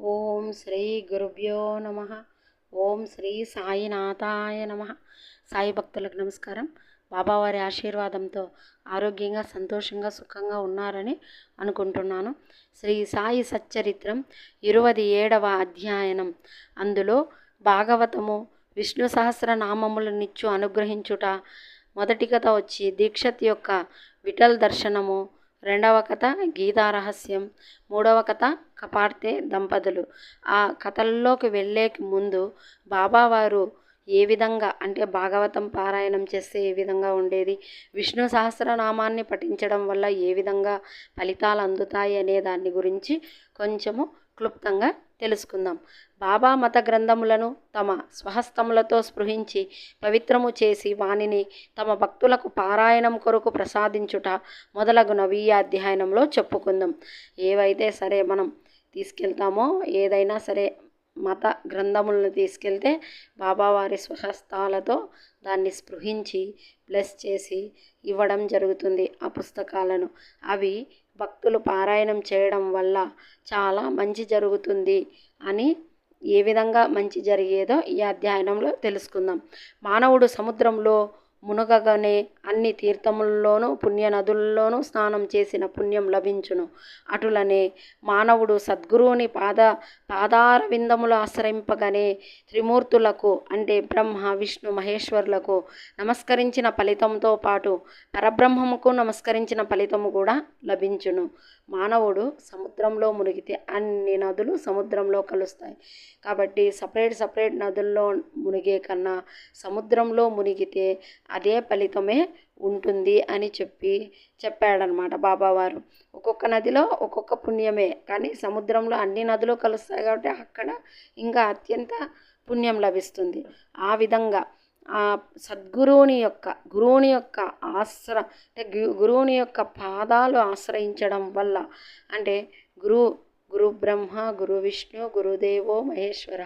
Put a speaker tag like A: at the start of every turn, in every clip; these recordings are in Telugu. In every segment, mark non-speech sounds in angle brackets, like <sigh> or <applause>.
A: ఓం శ్రీ గురుభ్యో నమ. ఓం శ్రీ సాయినాథాయ నమ. సాయి భక్తులకు నమస్కారం. బాబావారి ఆశీర్వాదంతో ఆరోగ్యంగా సంతోషంగా సుఖంగా ఉన్నారని అనుకుంటున్నాను. శ్రీ సాయి సచ్చరిత్రం ఇరవై ఏడవ అధ్యయనం. అందులో భాగవతము విష్ణు సహస్రనామములనిచ్చు అనుగ్రహించుట మొదటి కథ వచ్చి దీక్షత్ యొక్క విఠల్ దర్శనము రెండవ కథ గీతారహస్యం మూడవ కథ కపార్తె దంపతులు. ఆ కథల్లోకి వెళ్ళే ముందు బాబావారు ఏ విధంగా అంటే భాగవతం పారాయణం చేస్తే ఏ విధంగా ఉండేది? విష్ణు సహస్రనామాన్ని పఠించడం వల్ల ఏ విధంగా ఫలితాలు అందుతాయి అనే దాని గురించి కొంచెము క్లుప్తంగా తెలుసుకుందాం. బాబా మత గ్రంథములను తమ స్వహస్తములతో స్పృహించి పవిత్రము చేసి వానిని తమ భక్తులకు పారాయణం కొరకు ప్రసాదించుట మొదలగునవి ఈ అధ్యయనంలో చెప్పుకుందాం. ఏవైతే సరే మనం తీసుకెళ్తామో ఏదైనా సరే మత గ్రంథములను తీసుకెళ్తే బాబావారి స్వహస్తాలతో దాన్ని స్పృహించి బ్లెస్ చేసి ఇవ్వడం జరుగుతుంది ఆ పుస్తకాలను. అవి భక్తులు పారాయణం చేయడం వల్ల చాలా మంచి జరుగుతుంది అని ఏ విధంగా మంచి జరిగేదో ఈ అధ్యయనంలో తెలుసుకుందాం. మానవుడు సముద్రంలో మునగగానే అన్ని తీర్థముల్లోనూ పుణ్య నదుల్లోనూ స్నానం చేసిన పుణ్యం లభించును. అటులనే మానవుడు సద్గురువుని పాద పాదార విందములు ఆశ్రయింపగానే త్రిమూర్తులకు అంటే బ్రహ్మ విష్ణు మహేశ్వరులకు నమస్కరించిన ఫలితంతో పాటు పరబ్రహ్మముకు నమస్కరించిన ఫలితము కూడా లభించును. మానవుడు సముద్రంలో మునిగితే అన్ని నదులు సముద్రంలో కలుస్తాయి. కాబట్టి సపరేట్ సపరేట్ నదుల్లో మునిగే కన్నా సముద్రంలో మునిగితే అదే ఫలితమే ఉంటుంది అని చెప్పి చెప్పాడనమాట బాబావారు. ఒక్కొక్క నదిలో ఒక్కొక్క పుణ్యమే కానీ సముద్రంలో అన్ని నదులు కలుస్తాయి కాబట్టి అక్కడ ఇంకా అత్యంత పుణ్యం లభిస్తుంది. ఆ విధంగా ఆ సద్గురువుని యొక్క గురువుని యొక్క ఆశ్ర అంటే గురువుని యొక్క పాదాలు ఆశ్రయించడం వల్ల అంటే గురు గురు బ్రహ్మ గురు విష్ణు గురుదేవో మహేశ్వర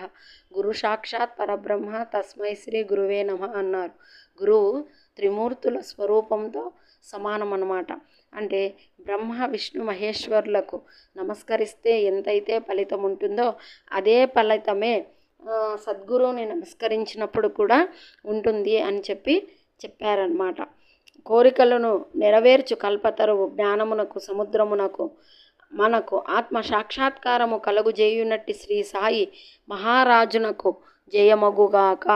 A: గురు సాక్షాత్ పరబ్రహ్మ తస్మై శ్రీ గురువే నమ అన్నారు. గురువు త్రిమూర్తుల స్వరూపంతో సమానం అన్నమాట అంటే బ్రహ్మ విష్ణు మహేశ్వరులకు నమస్కరిస్తే ఎంతైతే ఫలితం ఉంటుందో అదే ఫలితమే సద్గురువుని నమస్కరించినప్పుడు కూడా ఉంటుంది అని చెప్పి చెప్పారనమాట కోరికలను నెరవేర్చు కల్పతరువు జ్ఞానమునకు సముద్రమునకు మనకు ఆత్మ సాక్షాత్కారము కలుగుజేయునట్టి శ్రీ సాయి మహారాజునకు జయమగుగాక.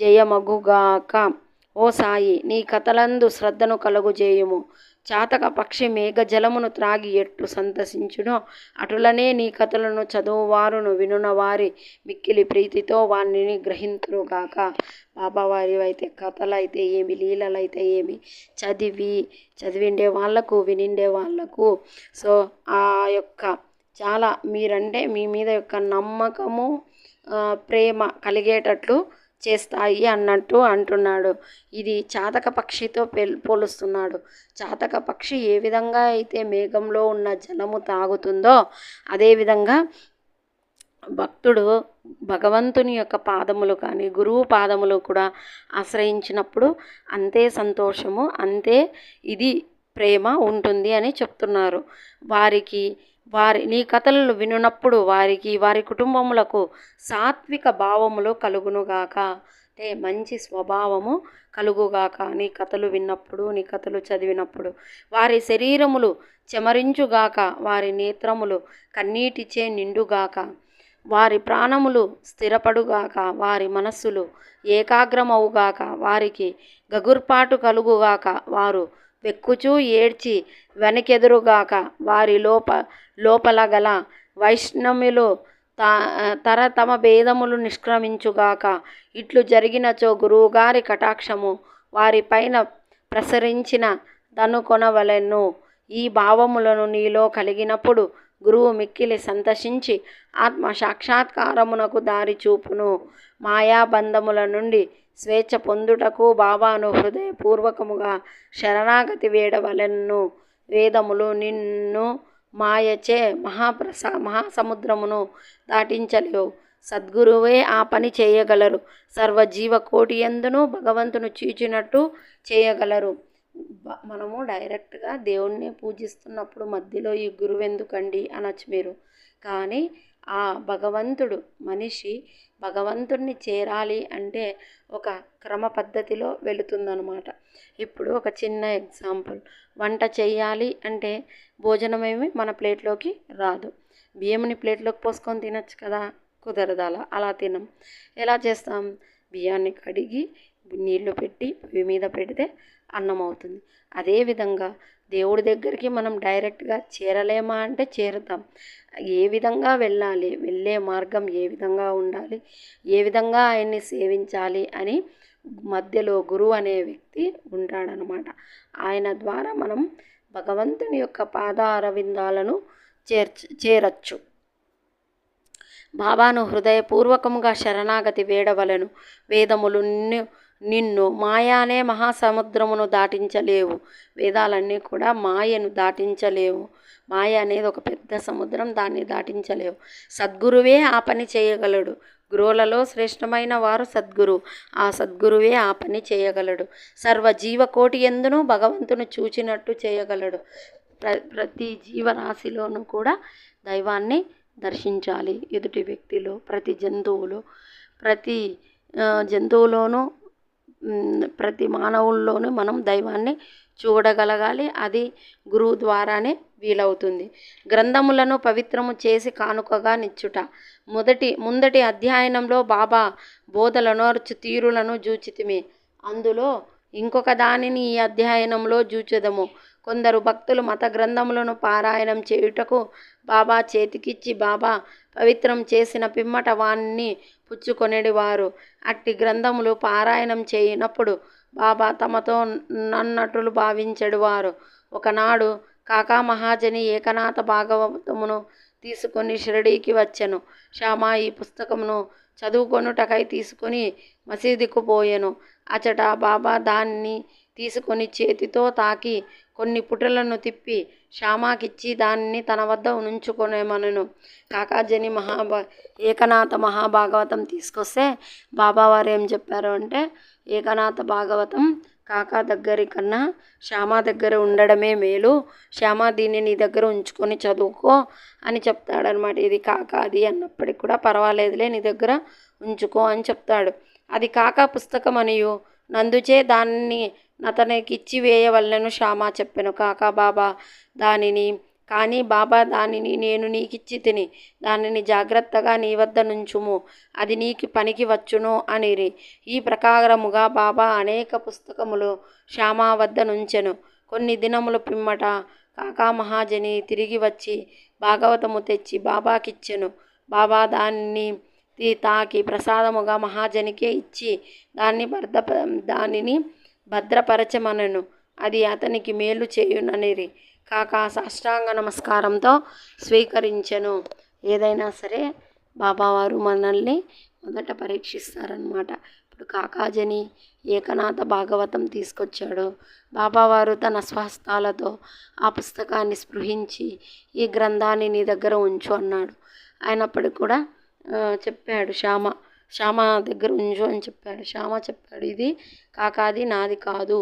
A: జయమగుగాక. ఓ సాయి నీ కథలందు శ్రద్ధను కలుగుజేయుము. చాతక పక్షి మేఘ జలమును త్రాగి ఎట్టు సంతసించునో? అటులనే నీ కథలను చదువువారును వినునవారి మిక్కిలి ప్రీతితో వాణ్ణిని గ్రహింతురుగాక. బాబావారి అయితే కథలు అయితే ఏమి లీలలు అయితే ఏమి? చదివి చదివిండే వాళ్ళకు వినిండే వాళ్ళకు. సో ఆ యొక్క చాలా మీరంటే మీ మీద యొక్క నమ్మకము ప్రేమ కలిగేటట్లు చేస్తాయి అన్నట్టు అంటున్నాడు. ఇది చాతక పక్షితో పోలుస్తున్నాడు. చాతక పక్షి ఏ విధంగా అయితే మేఘంలో ఉన్న జలము తాగుతుందో అదేవిధంగా భక్తుడు భగవంతుని యొక్క పాదములు కానీ గురువు పాదములు కూడా ఆశ్రయించినప్పుడు అంతే సంతోషము అంతే ఇది ప్రేమ ఉంటుంది అని చెప్తున్నారు. వారికి వారి నీ కథలను వినున్నప్పుడు వారికి వారి కుటుంబములకు సాత్విక భావములు కలుగునుగాక. అంటే మంచి స్వభావము కలుగుగాక నీ కథలు విన్నప్పుడు నీ కథలు చదివినప్పుడు. వారి శరీరములు చెమరించుగాక వారి నేత్రములు కన్నీటిచే నిండుగాక. వారి ప్రాణములు స్థిరపడుగాక వారి మనస్సులు ఏకాగ్రమవుగాక వారికి గగుర్పాటు కలుగుగాక వారు వెక్కుచూ ఏడ్చి వెనకెదురుగాక వారి లోప లోపల గల వైష్ణవులు తా తర తమ భేదములు నిష్క్రమించుగాక ఇట్లు జరిగినచో గురువుగారి కటాక్షము వారిపైన ప్రసరించిన దనుకొనవలెను ఈ భావములను నీలో కలిగినప్పుడు గురువు మిక్కిలి సంతసించి ఆత్మ సాక్షాత్కారమునకు దారి చూపును. మాయాబంధముల నుండి స్వేచ్ఛ పొందుటకు బాబాను హృదయపూర్వకముగా శరణాగతి వేడవలెను వేదములు నిన్ను మాయచే మహాప్రసా మహాసముద్రమును దాటించలేవు. సద్గురువే ఆ పని చేయగలరు. సర్వజీవ కోటి ఎందును భగవంతును చీచినట్టు చేయగలరు. మనము డైరెక్ట్గా దేవుణ్ణి పూజిస్తున్నప్పుడు మధ్యలో ఈ గురువు ఎందుకండి అనొచ్చు మీరు. కానీ ఆ భగవంతుడు మనిషి భగవంతుడిని చేరాలి అంటే ఒక క్రమ పద్ధతిలో వెళుతుందనమాట ఇప్పుడు ఒక చిన్న ఎగ్జాంపుల్. వంట చేయాలి అంటే భోజనమేమి మన ప్లేట్లోకి రాదు. బియ్యంని ప్లేట్లోకి పోసుకొని తినచ్చు కదా కుదరదు అలా అలా తినం. ఎలా చేస్తాం? బియ్యాన్ని కడిగి నీళ్ళు పెట్టి పొయ్యి మీద పెడితే అన్నం అవుతుంది అదేవిధంగా దేవుడి దగ్గరికి మనం డైరెక్ట్గా చేరలేమా అంటే చేరుతాం. ఏ విధంగా వెళ్ళాలి వెళ్ళే మార్గం ఏ విధంగా ఉండాలి ఏ విధంగా ఆయన్ని సేవించాలి అని మధ్యలో గురువు అనే వ్యక్తి ఉంటాడనమాట. ఆయన ద్వారా మనం భగవంతుని యొక్క పాద అరవిందాలను చేర్చ చేరచ్చు. బాబాను హృదయపూర్వకముగా శరణాగతి వేడవలను. వేదములు నిన్ను మాయానే మహాసముద్రమును దాటించలేవు. వేదాలన్నీ కూడా మాయను దాటించలేవు. మాయ అనేది ఒక పెద్ద సముద్రం దాన్ని దాటించలేవు. సద్గురువే ఆ పని చేయగలడు. గురువులలో శ్రేష్టమైన వారు సద్గురు. ఆ సద్గురువే ఆ పని చేయగలడు. సర్వ జీవకోటి ఎందును భగవంతుని చూచినట్టు చేయగలడు. ప్ర ప్రతి జీవరాశిలోనూ కూడా దైవాన్ని దర్శించాలి. ఎదుటి వ్యక్తిలో ప్రతి జంతువులు ప్రతి జంతువులోనూ ప్రతి మానవుల్లోనూ మనం దైవాన్ని చూడగలగాలి. అది గురువు ద్వారానే వీలవుతుంది. గ్రంథములను పవిత్రము చేసి కానుకగా నిచ్చుట. మొదటి ముందటి అధ్యయనంలో బాబా బోధలను అరుచు తీరులను జూచితిమి. అందులో ఇంకొక దానిని ఈ అధ్యయనంలో జూచెదము. కొందరు భక్తులు మత గ్రంథములను పారాయణం చేయుటకు బాబా చేతికిచ్చి బాబా పవిత్రం చేసిన పిమ్మట వాణ్ణి పుచ్చుకొనేడివారు. అట్టి గ్రంథములు పారాయణం చేయనప్పుడు బాబా తమతో నన్నట్లు భావించెడువారు. ఒకనాడు కాకా మహాజని ఏకనాథ భాగవతమును తీసుకొని షిరడీకి వచ్చెను. శ్యామ ఈ పుస్తకమును చదువుకొనుటకై తీసుకొని మసీదుకు పోయెను. అచట బాబా దాన్ని తీసుకొని చేతితో తాకి కొన్ని పుటలను తిప్పి శ్యామాకిచ్చి దాన్ని తన వద్ద ఉంచుకొనేమనను. కాకాజని మహాభా ఏకనాథ మహాభాగవతం తీసుకొస్తే బాబావారు ఏం చెప్పారు అంటే ఏకనాథ భాగవతం కాకా దగ్గరి కన్నా శ్యామ దగ్గర ఉండడమే మేలు. శ్యామ దీన్ని నీ దగ్గర ఉంచుకొని చదువుకో అని చెప్తాడనమాట. ఇది కాకాది అన్నప్పటికి కూడా పర్వాలేదులే నీ దగ్గర ఉంచుకో అని చెప్తాడు. అది కాకా పుస్తకం అనియు నందుచే దాన్ని అతనికి ఇచ్చి వేయవలెను శ్యామ చెప్పెను. కాకా బాబా దానిని కానీ బాబా దానిని నేను నీకిచ్చి తిని దానిని జాగ్రత్తగా నీ వద్ద నుంచుము. అది నీకు పనికి వచ్చును అనిరి. ఈ ప్రకారముగా బాబా అనేక పుస్తకములు శ్యామా వద్ద నుంచెను. కొన్ని దినములు పిమ్మట కాకా మహాజని తిరిగి వచ్చి భాగవతము తెచ్చి బాబాకిచ్చెను. బాబా దాన్ని తాకి ప్రసాదముగా మహాజనికే ఇచ్చి దాన్ని భద్ర దానిని భద్రపరచమనను. అది అతనికి మేలు చేయుననేది కాక సాష్టాంగ నమస్కారంతో స్వీకరించను. ఏదైనా సరే బాబావారు మనల్ని మొదట పరీక్షిస్తారనమాట ఇప్పుడు కాకాజని ఏకనాథ భాగవతం తీసుకొచ్చాడు. బాబావారు తన స్వహస్తాలతో ఆ పుస్తకాన్ని స్పృహించి ఈ గ్రంథాన్ని నీ దగ్గర ఉంచు అన్నాడు. అయినప్పటికీ కూడా చెప్పాడు శ్యామ శ్యామ దగ్గర ఉంచు అని చెప్పాడు. శ్యామ చెప్పాడు ఇది కాకాది నాది కాదు.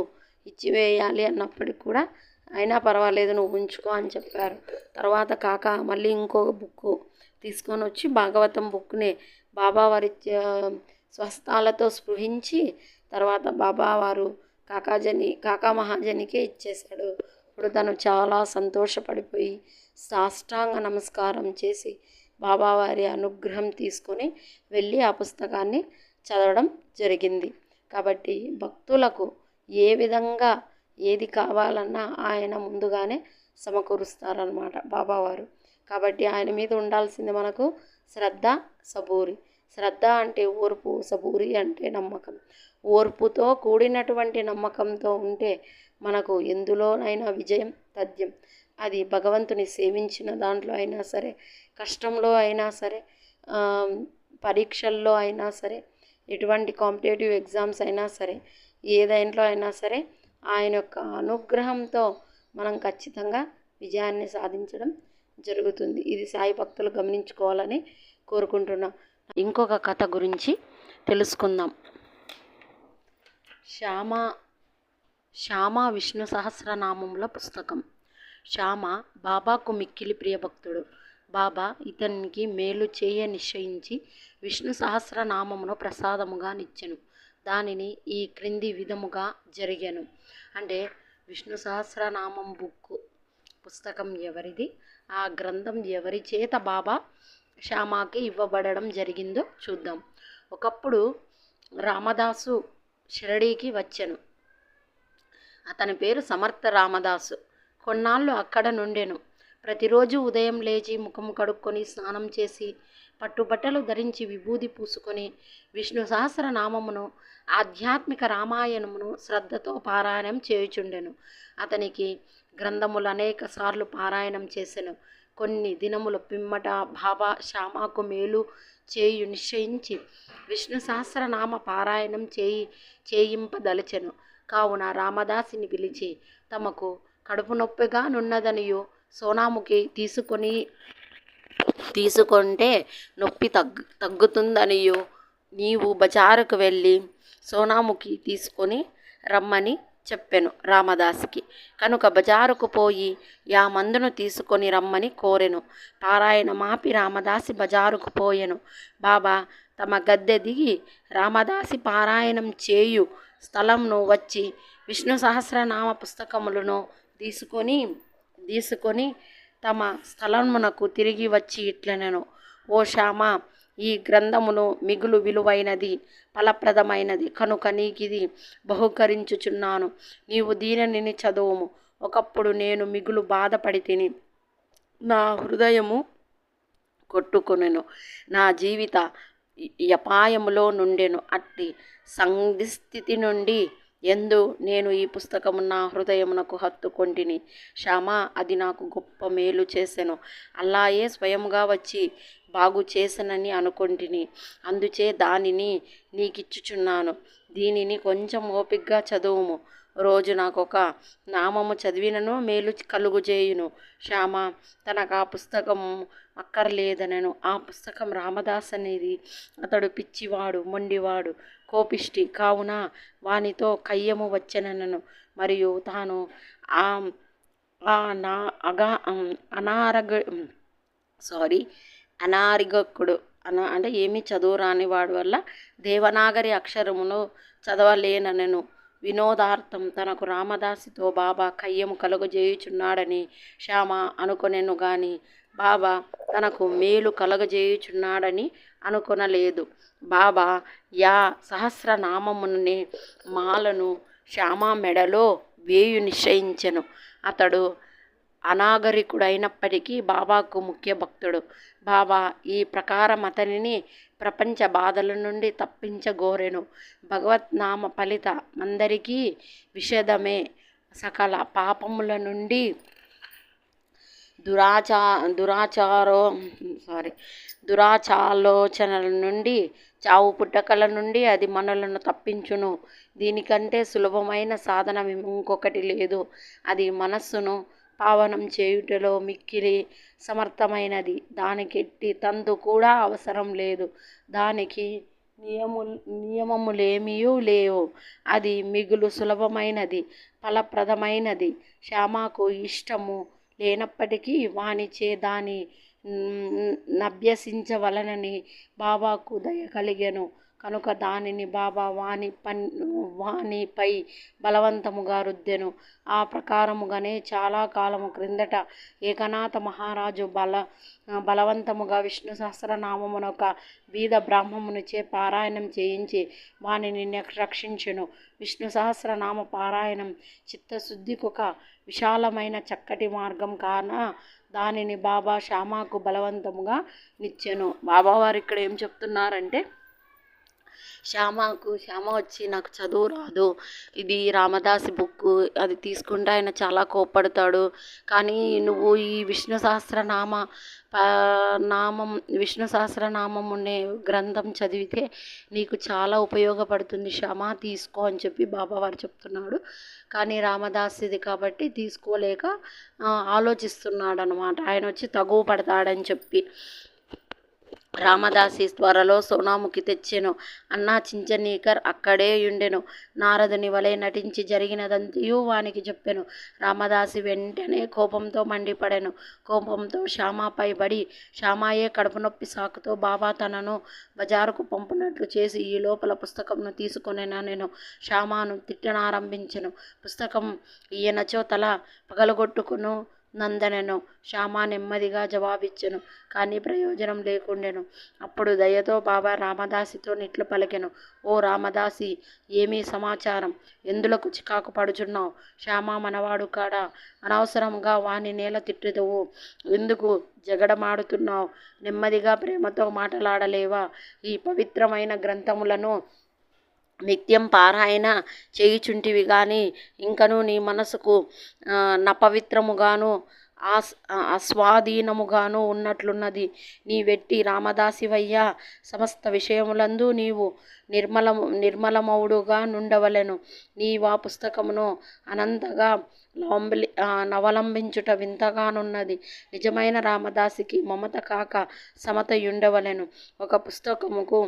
A: ఇచ్చివేయాలి అన్నప్పటికి కూడా అయినా పర్వాలేదు నువ్వు ఉంచుకో అని చెప్పారు. తర్వాత కాక మళ్ళీ ఇంకొక బుక్ తీసుకొని వచ్చి భాగవతం బుక్ని బాబావారి స్వస్థాలతో స్పృహించి తర్వాత బాబావారు కాకాజని కాకా మహాజనికే ఇచ్చేశాడు. ఇప్పుడు తను చాలా సంతోషపడిపోయి సాష్టాంగ నమస్కారం చేసి బాబావారి అనుగ్రహం తీసుకొని వెళ్ళి ఆ పుస్తకాన్ని చదవడం జరిగింది. కాబట్టి భక్తులకు ఏ విధంగా ఏది కావాలన్నా ఆయన ముందుగానే సమకూరుస్తారనమాట బాబావారు. కాబట్టి ఆయన మీద ఉండాల్సింది మనకు శ్రద్ధ సబూరి. శ్రద్ధ అంటే ఓర్పు సబూరి అంటే నమ్మకం. ఓర్పుతో కూడినటువంటి నమ్మకంతో ఉంటే మనకు ఎందులోనైనా విజయం తథ్యం. అది భగవంతుని సేవించిన దాంట్లో అయినా సరే కష్టంలో అయినా సరే పరీక్షల్లో అయినా సరే ఎటువంటి కాంపిటేటివ్ ఎగ్జామ్స్ అయినా సరే ఏ దాంట్లో అయినా సరే ఆయన యొక్క అనుగ్రహంతో మనం ఖచ్చితంగా విజయాన్ని సాధించడం జరుగుతుంది. ఇది సాయి భక్తులు గమనించుకోవాలని కోరుకుంటున్నాం. ఇంకొక కథ గురించి తెలుసుకుందాం. శ్యామ శ్యామ విష్ణు సహస్రనామముల పుస్తకం. శ్యామ బాబాకు మిక్కిలి ప్రియభక్తుడు. బాబా ఇతనికి మేలు చేయ నిశ్చయించి విష్ణు సహస్రనామమును ప్రసాదముగా నిచ్చెను. దానిని ఈ క్రింది విధముగా జరిగాను. అంటే విష్ణు సహస్రనామం బుక్ పుస్తకం ఎవరిది? ఆ గ్రంథం ఎవరి చేత బాబా శ్యామాకి ఇవ్వబడడం జరిగిందో చూద్దాం. ఒకప్పుడు రామదాసు షిరడీకి వచ్చాను. అతని పేరు సమర్థ రామదాసు. కొన్నాళ్ళు అక్కడ నుండెను. ప్రతిరోజు ఉదయం లేచి ముఖం కడుక్కొని స్నానం చేసి పట్టుబట్టలు ధరించి విభూది పూసుకొని విష్ణు సహస్రనామమును ఆధ్యాత్మిక రామాయణమును శ్రద్ధతో పారాయణం చేయుచుండెను. అతనికి గ్రంథములు అనేక సార్లు పారాయణం చేసెను. కొన్ని దినముల పిమ్మట బాబా శ్యామాకు మేలు చేయు నిశ్చయించి విష్ణు సహస్రనామ పారాయణం చేయి చేయింపదలచెను. కావున రామదాసిని పిలిచి తమకు కడుపు నొప్పిగానున్నదనియో సోనాముఖి తీసుకొని తీసుకుంటే నొప్పి తగ్గు తగ్గుతుందనియు. నీవు బజారుకు వెళ్ళి సోనాముఖి తీసుకొని రమ్మని చెప్పెను రామదాసికి. కనుక బజారుకు పోయి యా మందును తీసుకొని రమ్మని కోరెను. పారాయణ మాపి రామదాసి బజారుకు పోయెను. బాబా తమ గద్దె దిగి రామదాసి పారాయణం చేయు స్థలంను వచ్చి విష్ణు సహస్రనామ పుస్తకములను తీసుకొని తీసుకొని తమ స్థలమునకు తిరిగి వచ్చి ఇట్లనెను. ఓ శ్యామ ఈ గ్రంథమును మిగులు విలువైనది ఫలప్రదమైనది. కనుక నీకిది బహుకరించుచున్నాను. నీవు దీనిని చదువుము. ఒకప్పుడు నేను మిగులు బాధపడి తిని నా హృదయము కొట్టుకొనెను. నా జీవిత యపాయములో నుండెను. అట్టి సంధిస్థితి నుండి ఎందు నేను ఈ పుస్తకము నా హృదయమునకు హత్తుకొంటిని. క్షమా అది నాకు గొప్ప మేలు చేసెను. అల్లాయే స్వయంగా వచ్చి బాగు చేసనని అనుకొంటిని. అందుచే దానిని నీకిచ్చుచున్నాను. దీనిని కొంచెం ఓపిగ్గా చదువుము. రోజు నాకొక నామము చదివినను మేలు కలుగుజేయును. శ్యామ తనకు ఆ పుస్తకం అక్కర్లేదనను. ఆ పుస్తకం రామదాస్ అనేది అతడు పిచ్చివాడు మొండివాడు. కోపిష్టి. కావున వానితో కయ్యము వచ్చెనను మరియు తాను ఆ ఆ నా అగా అనారగ సారీ అనారిగకుడు. అన అంటే ఏమీ చదువు రాని వాడి వల్ల దేవనాగరి అక్షరమును చదవలేననను. వినోదార్థం తనకు రామదాసితో బాబా కయ్యము కలుగజేయుచున్నాడని శ్యామ అనుకొనెను గాని బాబా తనకు మేలు కలగజేయుచున్నాడని అనుకొనలేదు. బాబా యా సహస్రనామమునే మాలను శ్యామ మెడలో వేయు నిశ్చయించెను. అతడు అనాగరికుడైనప్పటికీ బాబాకు ముఖ్య భక్తుడు బాబా ఈ ప్రకారం అతనిని ప్రపంచ బాధల నుండి తప్పించగోరెను. భగవత్నామ ఫలిత అందరికీ విషదమే. సకల పాపముల నుండి దురాచా దురాచారో సారీ దురాచాలోచనల నుండి చావు పుట్టకల నుండి అది మనలను తప్పించును. దీనికంటే సులభమైన సాధన ఇంకొకటి లేదు. అది మనస్సును పావనం చేయుటలో మిక్కిలి సమర్థమైనది. దానికి ఎట్టి తందు కూడా అవసరం లేదు. దానికి నియము నియమములేమీ లేవు. అది మిగులు సులభమైనది ఫలప్రదమైనది. శ్యామకు ఇష్టము. లేనప్పటికీ వానిచే దాని నభ్యసించవలనని బాబాకు దయ కలిగెను. కనుక దానిని బాబా వాని పన్ వాణిపై బలవంతముగా రుద్దెను. ఆ ప్రకారముగానే చాలా కాలము క్రిందట ఏకనాథ మహారాజు బల బలవంతముగా విష్ణు సహస్రనామమునొక బీద బ్రాహ్మమునిచే పారాయణం చేయించి వానిని రక్షించెను. విష్ణు సహస్రనామ పారాయణం చిత్తశుద్ధికొక విశాలమైన చక్కటి మార్గం కాన దానిని బాబా శ్యామాకు బలవంతముగా నిచ్చెను. బాబావారు ఇక్కడ ఏం చెప్తున్నారంటే శ్యామకు శ్యామ వచ్చి నాకు చదువు రాదు. ఇది రామదాసి బుక్ అది తీసుకుంటే ఆయన చాలా కోప్పడతాడు. కానీ నువ్వు ఈ విష్ణు సహస్రనామ నామం విష్ణు సహస్రనామం ఉండే గ్రంథం చదివితే నీకు చాలా ఉపయోగపడుతుంది. శ్యామ తీసుకో అని చెప్పి బాబావారు చెప్తున్నాడు. కానీ రామదాసిది కాబట్టి తీసుకోలేక ఆలోచిస్తున్నాడు అనమాట ఆయన వచ్చి తగువ పడతాడని చెప్పి. రామదాసి త్వరలో సోనాముఖి తెచ్చెను. అన్నా చించనీకర్ అక్కడే యుండెను. నారదుని వలె నటించి జరిగినదంతయు వానికి చెప్పెను రామదాసి వెంటనే కోపంతో మండిపడెను. కోపంతో శ్యామాపై బడి శ్యామాయే కడుపు నొప్పి సాకుతో బాబా తనను బజారుకు పంపినట్లు చేసి ఈ లోపల పుస్తకంను తీసుకొనెనా నేను. శ్యామాను తిట్టనారంభించెను. పుస్తకం ఈయనచో తల పగలగొట్టుకును. నందనెను. శ్యామ నెమ్మదిగా జవాబిచ్చెను. కానీ ప్రయోజనం లేకుండెను. అప్పుడు దయతో బాబా రామదాసితో నిట్లు పలికెను. ఓ రామదాసి ఏమీ సమాచారం? ఎందులకు చికాకు పడుచున్నావు? శ్యామ మనవాడు కాడా? అనవసరంగా వాని నేల తిట్టుదవు. ఎందుకు జగడమాడుతున్నావు? నెమ్మదిగా ప్రేమతో మాటలాడలేవా? ఈ పవిత్రమైన గ్రంథములను నిత్యం పారాయణ చేయుచుంటివి కానీ ఇంకను నీ మనసుకు నపవిత్రముగాను ఆస్ అస్వాధీనముగాను ఉన్నట్లున్నది. నీ వెట్టి రామదాసివయ్యా సమస్త విషయములందు నీవు నిర్మల నిర్మలమౌడుగా నుండవలెను. నీవా పుస్తకమును అనంతగా నవంబలి నవలంబించుట వింతగానున్నది. నిజమైన రామదాసికి మమత కాక సమతయుండవలెను. ఒక పుస్తకముకు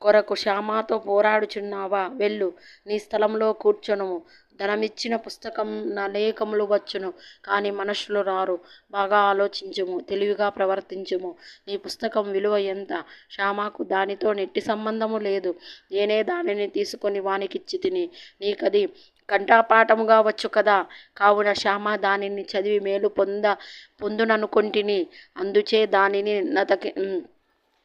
A: కొరకు శ్యామాతో పోరాడుచున్నావా? వెళ్ళు నీ స్థలంలో కూర్చొనుము. ధనమిచ్చిన పుస్తకం నా లేఖములు వచ్చును కానీ మనుషులు రారు. బాగా ఆలోచించుము తెలివిగా ప్రవర్తించుము. నీ పుస్తకం విలువ ఎంత? శ్యామాకు దానితో నెట్టి సంబంధము లేదు. నేనే దానిని తీసుకొని వానికిచ్చి తిని నీకది కంఠాపాఠముగా వచ్చు కదా? కావున శ్యామ దానిని చదివి మేలు పొంద పొందుననుకొంటిని. అందుచే దానిని నతకి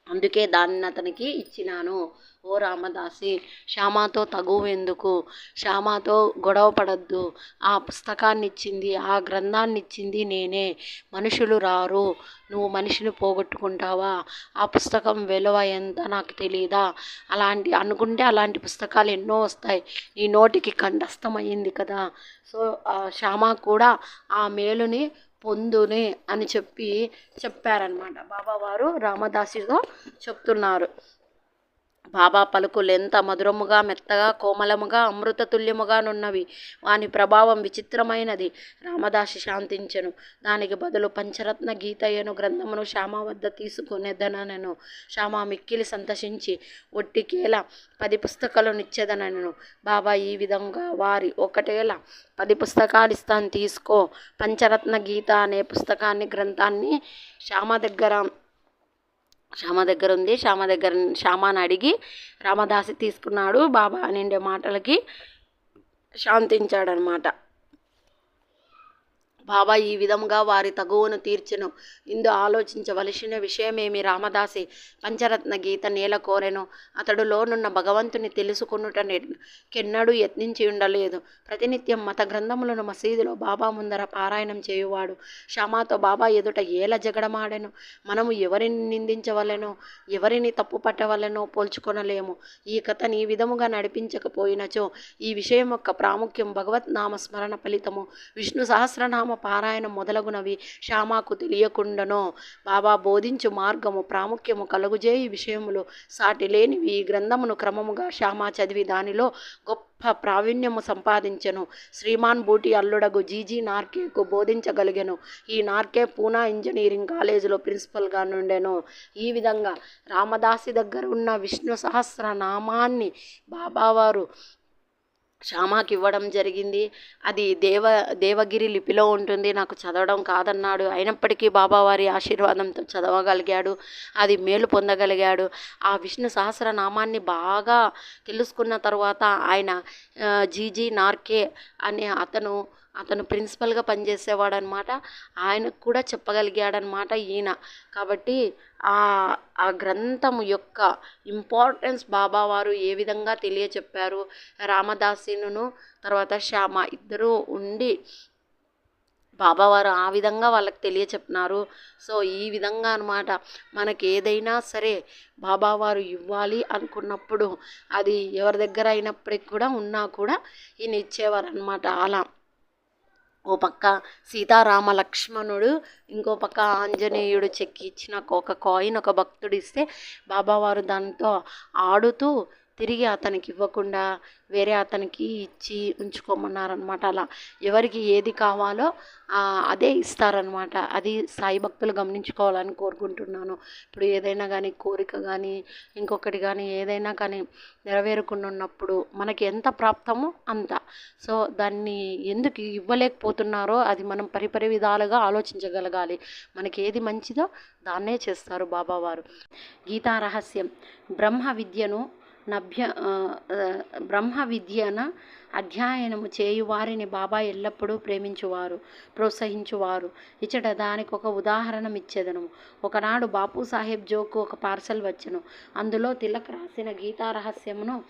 A: అందుకే దాన్ని అతనికి ఇచ్చినాను. ఓ రామదాసి శ్యామాతో తగువెందుకు? శ్యామాతో గొడవ పడద్దు. ఆ పుస్తకాన్ని ఇచ్చింది ఆ గ్రంథాన్ని ఇచ్చింది నేనే. మనుషులు రారు. నువ్వు మనిషిని పోగొట్టుకుంటావా? ఆ పుస్తకం విలువ ఎంత నాకు తెలియదా అలాంటి అనుకుంటే అలాంటి పుస్తకాలు ఎన్నో వస్తాయి. నీ నోటికి కంఠస్థమయ్యింది కదా. సో శ్యామ కూడా ఆ మేలుని పొందుని అని చెప్పి చెప్పారనమాట బాబావారు రామదాసుతో చెప్తున్నారు. బాబా పలుకులు ఎంత మధురముగా మెత్తగా కోమలముగా అమృతతుల్యముగానున్నవి వాని ప్రభావం విచిత్రమైనది. రామదాసి శాంతించెను. దానికి బదులు పంచరత్న గీతయ్యను గ్రంథమును శ్యామ వద్ద తీసుకునేదనను శ్యామ మిక్కిలి సంతసించి ఒట్టికేల పది పుస్తకాలు నిచ్చేదనను. బాబా ఈ విధంగా వారి ఒకటేలా పది పుస్తకాలు ఇస్తాను తీసుకో. పంచరత్న గీత అనే పుస్తకాన్ని గ్రంథాన్ని శ్యామ దగ్గర శ్యామ దగ్గర ఉంది. శ్యామ దగ్గర శ్యామాని అడిగి రామదాసి తీసుకున్నాడు. బాబా నిండే మాటలకి శాంతించాడనమాట. బాబా ఈ విధముగా వారి తగువను తీర్చును. ఇందు ఆలోచించవలసిన విషయమేమి? రామదాసి పంచరత్న గీత నేల కోరెను. అతడు లోనున్న భగవంతుని తెలుసుకున్నట కెన్నడూ యత్నించి ఉండలేదు. ప్రతినిత్యం మత గ్రంథములను మసీదులో బాబా ముందర పారాయణం చేయువాడు. క్షమాతో బాబా ఎదుట ఏల జగడమాడెను. మనము ఎవరిని నిందించవలెనో? ఎవరిని తప్పు పట్టవలెనో పోల్చుకొనలేము. ఈ కథని ఈ విధముగా నడిపించకపోయినచో ఈ విషయం యొక్క ప్రాముఖ్యం భగవత్ నామస్మరణ ఫలితము. విష్ణు సహస్రనామ పారాయణం మొదలగునవి శ్యామాకు తెలియకుండానో. బాబా బోధించు మార్గము ప్రాముఖ్యము కలుగుజేయి విషయములు సాటి లేనివి ఈ గ్రంథమును క్రమముగా శ్యామ చదివి దానిలో గొప్ప ప్రావీణ్యము సంపాదించెను. శ్రీమాన్ బూటి అల్లుడగు జీజీ నార్కేకు బోధించగలిగెను. ఈ నార్కే పూనా ఇంజనీరింగ్ కాలేజీలో ప్రిన్సిపల్గా నుండెను. ఈ విధంగా రామదాసి దగ్గర ఉన్న విష్ణు సహస్ర నామాన్ని బాబావారు శ్యామాకి ఇవ్వడం జరిగింది. అది దేవ దేవగిరి లిపిలో ఉంటుంది. నాకు చదవడం కాదన్నాడు. అయినప్పటికీ బాబావారి ఆశీర్వాదంతో చదవగలిగాడు. అది మేలు పొందగలిగాడు. ఆ విష్ణు సహస్రనామాన్ని బాగా తెలుసుకున్న తర్వాత ఆయన జీజీ నార్కే అనే అతను అతను ప్రిన్సిపల్గా పనిచేసేవాడనమాట. ఆయనకు కూడా చెప్పగలిగాడనమాట ఈయన. కాబట్టి ఆ గ్రంథము యొక్క ఇంపార్టెన్స్ బాబా వారు ఏ విధంగా తెలియచెప్పారు? రామదాసిను తర్వాత శ్యామ ఇద్దరూ ఉండి బాబావారు ఆ విధంగా వాళ్ళకి తెలియచెప్పినారు. సో ఈ విధంగా అనమాట మనకి ఏదైనా సరే బాబావారు ఇవ్వాలి అనుకున్నప్పుడు అది ఎవరి దగ్గర అయినప్పటికి కూడా ఉన్నా కూడా ఈయన ఇచ్చేవారు అనమాట అలా ఓ పక్క సీతారామ లక్ష్మణుడు ఇంకో పక్క ఆంజనేయుడు చెక్కి ఇచ్చిన ఒక కాయిన్ ఒక భక్తుడు ఇస్తే బాబావారు దాంతో ఆడుతూ తిరిగి అతనికి ఇవ్వకుండా వేరే అతనికి ఇచ్చి ఉంచుకోమన్నారనమాట అలా. ఎవరికి ఏది కావాలో అదే ఇస్తారనమాట అది సాయి భక్తులు గమనించుకోవాలని కోరుకుంటున్నాను. ఇప్పుడు ఏదైనా కానీ కోరిక కానీ ఇంకొకటి కానీ ఏదైనా కానీ నెరవేరకుండా ఉన్నప్పుడు మనకి ఎంత ప్రాప్తమో అంత. సో దాన్ని ఎందుకు ఇవ్వలేకపోతున్నారో అది మనం పరిపరి విధాలుగా ఆలోచించగలగాలి. మనకి ఏది మంచిదో దాన్నే చేస్తారు బాబావారు. గీతా రహస్యం బ్రహ్మ విద్యను నభ్య బ్రహ్మ విద్యన అధ్యయనము చేయువారిని బాబా ఎల్లప్పుడూ ప్రేమించువారు ప్రోత్సహించువారు. ఇచ్చట దానికి ఒక ఉదాహరణ ఇచ్చేదను ఒకనాడు బాపు సాహెబ్ జోకు ఒక పార్సల్ వచ్చెను. అందులో తిలక్ రాసిన గీతా రహస్యమును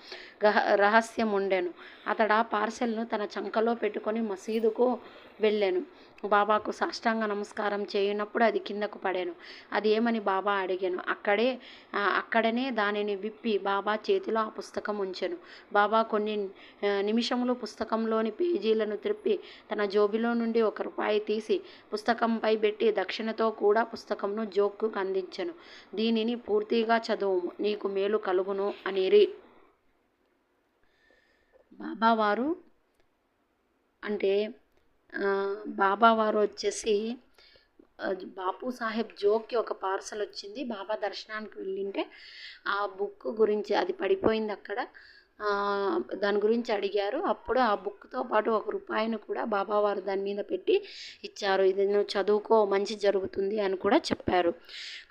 A: గహ రహస్యం ఉండెను అతడు ఆ పార్సెల్ను తన చంకలో పెట్టుకొని మసీదుకు వెళ్ళాను. బాబాకు సాష్టాంగ నమస్కారం చేయనప్పుడు అది కిందకు పడాను. అది ఏమని బాబా అడిగాను. అక్కడే అక్కడనే దానిని విప్పి బాబా చేతిలో ఆ పుస్తకం ఉంచాను. బాబా కొన్ని నిమిషములు పుస్తకంలోని పేజీలను త్రిప్పి తన జోబిలో నుండి ఒక రూపాయి తీసి పుస్తకంపై పెట్టి దక్షిణతో కూడా పుస్తకంను జోక్కు అందించను దీనిని పూర్తిగా చదువు నీకు మేలు కలుగును అనిరి. బాబావారు అంటే బాబా వారు వచ్చేసి బాపు సాహెబ్ జోక్కి ఒక పార్సల్ వచ్చింది బాబా దర్శనానికి వెళ్ళింటే ఆ బుక్ గురించి అది పడిపోయింది అక్కడ దాని గురించి అడిగారు. అప్పుడు ఆ బుక్తో పాటు ఒక రూపాయిని కూడా బాబావారు దాని మీద పెట్టి ఇచ్చారు. ఇది నువ్వు చదువుకో మంచి జరుగుతుంది అని కూడా చెప్పారు.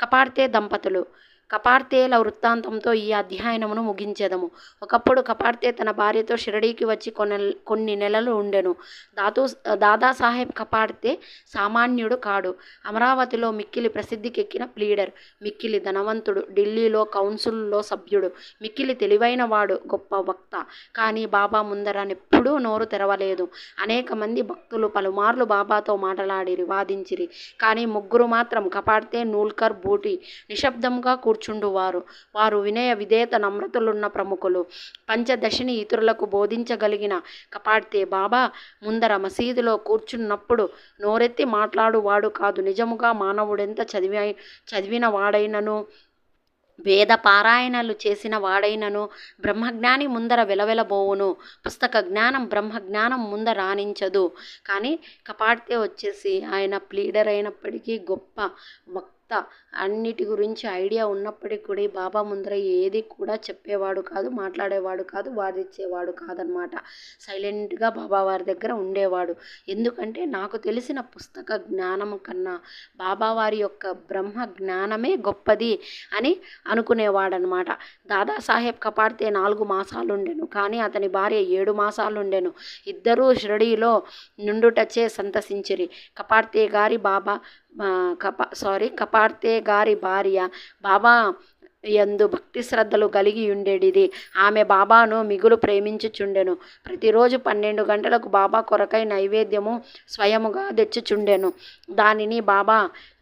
A: కపార్తే దంపతులు. కపార్తేల వృత్తాంతంతో ఈ అధ్యయనమును ముగించెదము. ఒకప్పుడు కపార్తే తన భార్యతో షిరడీకి వచ్చి కొన్ని కొన్ని నెలలు ఉండెను. దాతూ దాదాసాహెబ్ కపార్తే సామాన్యుడు కాడు. అమరావతిలో మిక్కిలి ప్రసిద్ధికెక్కిన ప్లీడర్ మిక్కిలి ధనవంతుడు ఢిల్లీలో కౌన్సిల్లో సభ్యుడు మిక్కిలి తెలివైన వాడు గొప్ప వక్త. కానీ బాబా ముందరనెప్పుడూ నోరు తెరవలేదు. అనేక మంది భక్తులు పలుమార్లు బాబాతో మాట్లాడిరి వాదించిరి కానీ ముగ్గురు మాత్రం కపార్తే నూల్కర్ బూటి నిశ్శబ్దంగా కూర్చు కూర్చుండువారు వారు. వినయ విధేత నమ్రతలున్న ప్రముఖులు. పంచదశిని ఇతరులకు బోధించగలిగిన కపాడితే బాబా ముందర మసీదులో కూర్చున్నప్పుడు నోరెత్తి మాట్లాడువాడు కాదు. నిజముగా మానవుడెంత చదివి చదివిన వాడైనను వేద పారాయణలు చేసిన వాడైనను? బ్రహ్మజ్ఞాని ముందర వెలవెలబోవును. పుస్తక జ్ఞానం బ్రహ్మజ్ఞానం ముందర రాణించదు. కానీ కపాడితే వచ్చేసి ఆయన ప్లీడర్ అయినప్పటికీ గొప్ప అన్నిటి గురించి ఐడియా ఉన్నప్పటికీ కూడా బాబా ముందర ఏది కూడా చెప్పేవాడు కాదు మాట్లాడేవాడు కాదు వాదిచ్చేవాడు కాదనమాట సైలెంట్గా బాబా వారి దగ్గర ఉండేవాడు. ఎందుకంటే నాకు తెలిసిన పుస్తక జ్ఞానం కన్నా బాబావారి యొక్క బ్రహ్మ జ్ఞానమే గొప్పది అని అనుకునేవాడనమాట దాదాసాహెబ్ కపాడితే నాలుగు మాసాలు ఉండెను కానీ అతని భార్య ఏడు మాసాలు ఉండెను ఇద్దరూ షిరడీలో నుండుటచే సంతసించిరి. కపార్తే గారి బాబా కపా సారీ కపార్తే గారి భార్య బాబా యందు భక్తి శ్రద్ధలు కలిగి ఉండేడిది ఆమె బాబాను మిగులు ప్రేమించుచుండెను ప్రతిరోజు పన్నెండు గంటలకు బాబా కొరకై నైవేద్యము స్వయముగా తెచ్చుచుండెను దానిని బాబా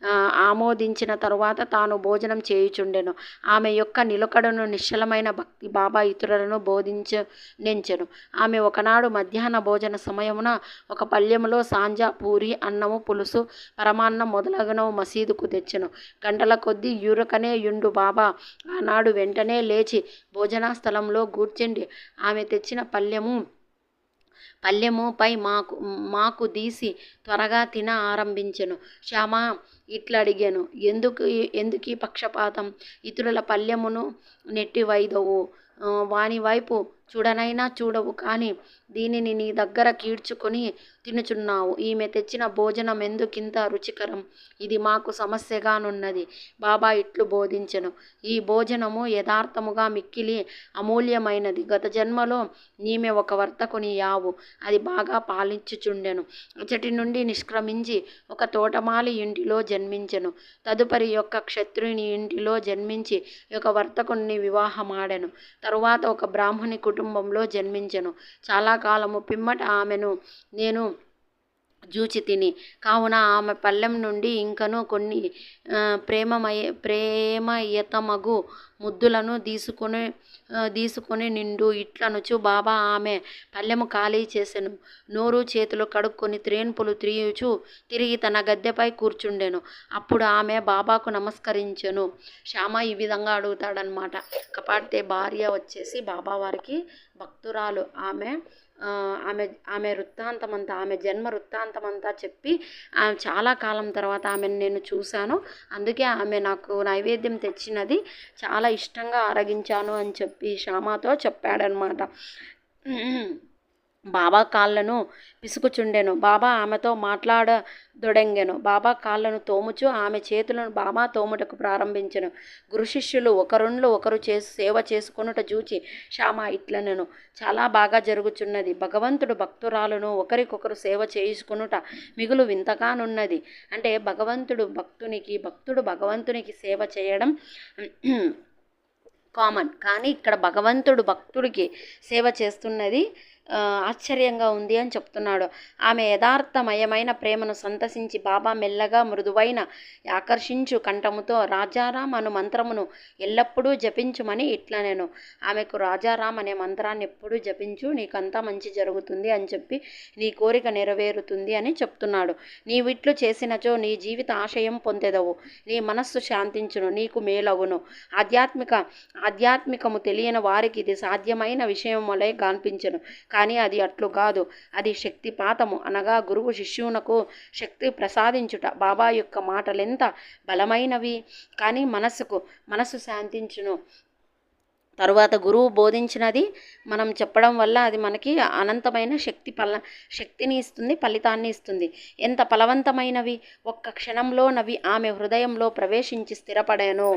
A: ఆమోదించిన తరువాత తాను భోజనం చేయుచుండెను. ఆమె యొక్క నిలకడను నిశ్చలమైన భక్తి బాబా ఇతరులను బోధించ ఆమె ఒకనాడు మధ్యాహ్న భోజన సమయమున ఒక పల్లెములో సాంజా పూరి అన్నము పులుసు పరమాన్నం మొదలగునవు మసీదుకు తెచ్చెను. గంటల కొద్దీ యూరకనే యుండు బాబా. ఆనాడు వెంటనే లేచి భోజన స్థలంలో కూర్చుండి ఆమె తెచ్చిన పల్లెము పల్లెముపై మాకు మాకు దీసి త్వరగా తిన ఆరంభించెను. శ్యామ ఇట్లడిగాను. ఎందుకు ఎందుకు ఈ పక్షపాతం? ఇతరుల పల్లెమును నెట్టివైదవు. వాని వైపు చూడనైనా చూడవు కానీ దీనిని నీ దగ్గర కీడ్చుకొని తినుచున్నావు. ఈమె తెచ్చిన భోజనం ఎందుకింత రుచికరం? ఇది మాకు సమస్యగానున్నది. బాబా ఇట్లు బోధించెను. ఈ భోజనము యథార్థముగా మిక్కిలి అమూల్యమైనది. గత జన్మలో నీమె ఒక వర్తకుని యావు. అది బాగా పాలించుచుండెను. అచటి నుండి నిష్క్రమించి ఒక తోటమాలి ఇంటిలో జన్మించెను. తదుపరి యొక్క క్షత్రుని ఇంటిలో జన్మించి ఒక వర్తకుని వివాహమాడెను. తరువాత ఒక బ్రాహ్మణి కుటుంబంలో జన్మించెను. చాలా కాలము పిమ్మట ఆమెను నేను జూచి తిని కావున ఆమె పళ్ళెం నుండి ఇంకను కొన్ని ప్రేమమయ ప్రేమయతమగు ముద్దులను తీసుకొని తీసుకొని నిండు ఇట్లనుచు బాబా ఆమె పల్లెము ఖాళీ చేసెను. నోరు చేతులు కడుక్కొని త్రేన్పులు త్రియుచు తిరిగి తన గద్దెపై కూర్చుండెను. అప్పుడు ఆమె బాబాకు నమస్కరించెను. శ్యామ ఈ విధంగా అడుగుతాడనమాట కపాడితే భార్య వచ్చేసి బాబా వారికి భక్తురాలు. ఆమె ఆమె ఆమె వృత్తాంతమంతా ఆమె జన్మ వృత్తాంతమంతా చెప్పి ఆమె చాలా కాలం తర్వాత ఆమెను నేను చూశాను. అందుకే ఆమె నాకు నైవేద్యం తెచ్చినది చాలా ఇష్టంగా ఆరగించాను అని చెప్పి శ్యామాతో చెప్పాడనమాట బాబా కాళ్ళను పిసుకుచుండెను. బాబా ఆమెతో మాట్లాడదొడంగెను. బాబా కాళ్ళను తోముచు ఆమె చేతులను బాబా తోముటకు ప్రారంభించెను. గురు శిష్యులు ఒకరుండ్లు ఒకరు చేసి సేవ చేసుకొనుట చూచి శ్యామ ఇట్లనెను. చాలా బాగా జరుగుచున్నది. భగవంతుడు భక్తురాలను ఒకరికొకరు సేవ చేసుకునుట మిగులు వింతగానున్నది. అంటే భగవంతుడు భక్తునికి భక్తుడు భగవంతునికి సేవ చేయడం <clears throat> కామన్. కానీ ఇక్కడ భగవంతుడు భక్తుడికి సేవ చేస్తున్నది ఆశ్చర్యంగా ఉంది అని చెప్తున్నాడు. ఆమె యథార్థమయమైన ప్రేమను సంతసించి బాబా మెల్లగా మృదువైన ఆకర్షించు కంఠముతో రాజారాం అను మంత్రమును ఎల్లప్పుడూ జపించుమని ఇట్లా నేను. ఆమెకు రాజారాం అనే మంత్రాన్ని ఎప్పుడూ జపించు నీకంతా మంచి జరుగుతుంది అని చెప్పి నీ కోరిక నెరవేరుతుంది అని చెప్తున్నాడు. నీవిట్లు చేసినచో నీ జీవిత ఆశయం పొందెదవు. నీ మనస్సు శాంతించును నీకు మేలగును. ఆధ్యాత్మిక ఆధ్యాత్మికము తెలియని వారికి ఇది సాధ్యమైన విషయం వలె కనిపించను. కానీ అది అట్లు కాదు. అది శక్తిపాతము అనగా గురువు శిష్యునకు శక్తి ప్రసాదించుట బాబా యొక్క మాటలెంత బలమైనవి? కానీ మనసుకు మనసు శాంతించును. తరువాత గురువు బోధించినది మనం చెప్పడం వల్ల అది మనకి అనంతమైన శక్తి ఫల శక్తిని ఇస్తుంది ఫలితాన్ని ఇస్తుంది. ఎంత ఫలవంతమైనవి? ఒక్క క్షణంలోనవి ఆమె హృదయంలో ప్రవేశించి స్థిరపడాను.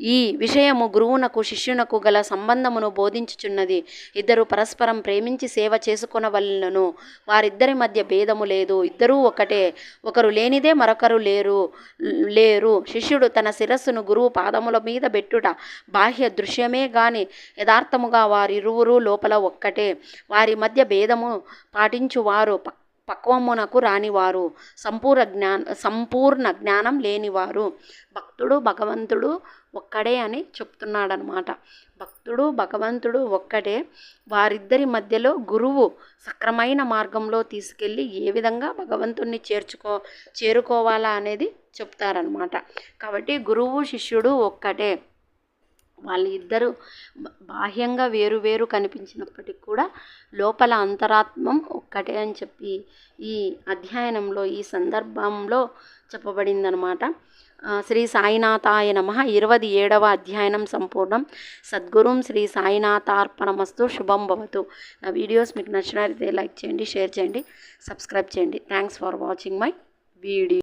A: ఈ విషయము గురువునకు శిష్యునకు గల సంబంధమును బోధించుచున్నది. ఇద్దరు పరస్పరం ప్రేమించి సేవ చేసుకొనవలెను. వారిద్దరి మధ్య భేదము లేదు. ఇద్దరూ ఒకటే. ఒకరు లేనిదే మరొకరు లేరు. లేరు. శిష్యుడు తన శిరస్సును గురువు పాదముల మీద పెట్టుట బాహ్య దృశ్యమే గాని యథార్థముగా వారిరువురు లోపల ఒక్కటే. వారి మధ్య భేదము పాటించువారు. పక్వమునకు రానివారు. సంపూర్ణ జ్ఞాన సంపూర్ణ జ్ఞానం లేనివారు. భక్తుడు భగవంతుడు ఒక్కడే అని చెప్తున్నాడనమాట. భక్తుడు భగవంతుడు ఒక్కటే వారిద్దరి మధ్యలో గురువు సక్రమైన మార్గంలో తీసుకెళ్ళి ఏ విధంగా భగవంతుణ్ణి చేర్చుకో చేరుకోవాలా అనేది చెప్తారనమాట. కాబట్టి గురువు శిష్యుడు ఒక్కటే. వాళ్ళిద్దరూ బాహ్యంగా వేరు వేరు కనిపించినప్పటికీ కూడా లోపల అంతరాత్మం ఒక్కటే అని చెప్పి ఈ అధ్యయనంలో ఈ సందర్భంలో చెప్పబడిందనమాట. శ్రీ సాయినాథాయ నమ. ఇరవై ఏడవ అధ్యయనం సంపూర్ణం. సద్గురుం శ్రీ సాయినాథార్పణమస్తు. శుభం భవతు. నా వీడియోస్ మీకు నచ్చినట్లయితే లైక్ చేయండి షేర్ చేయండి సబ్స్క్రైబ్ చేయండి. Thanks for watching my video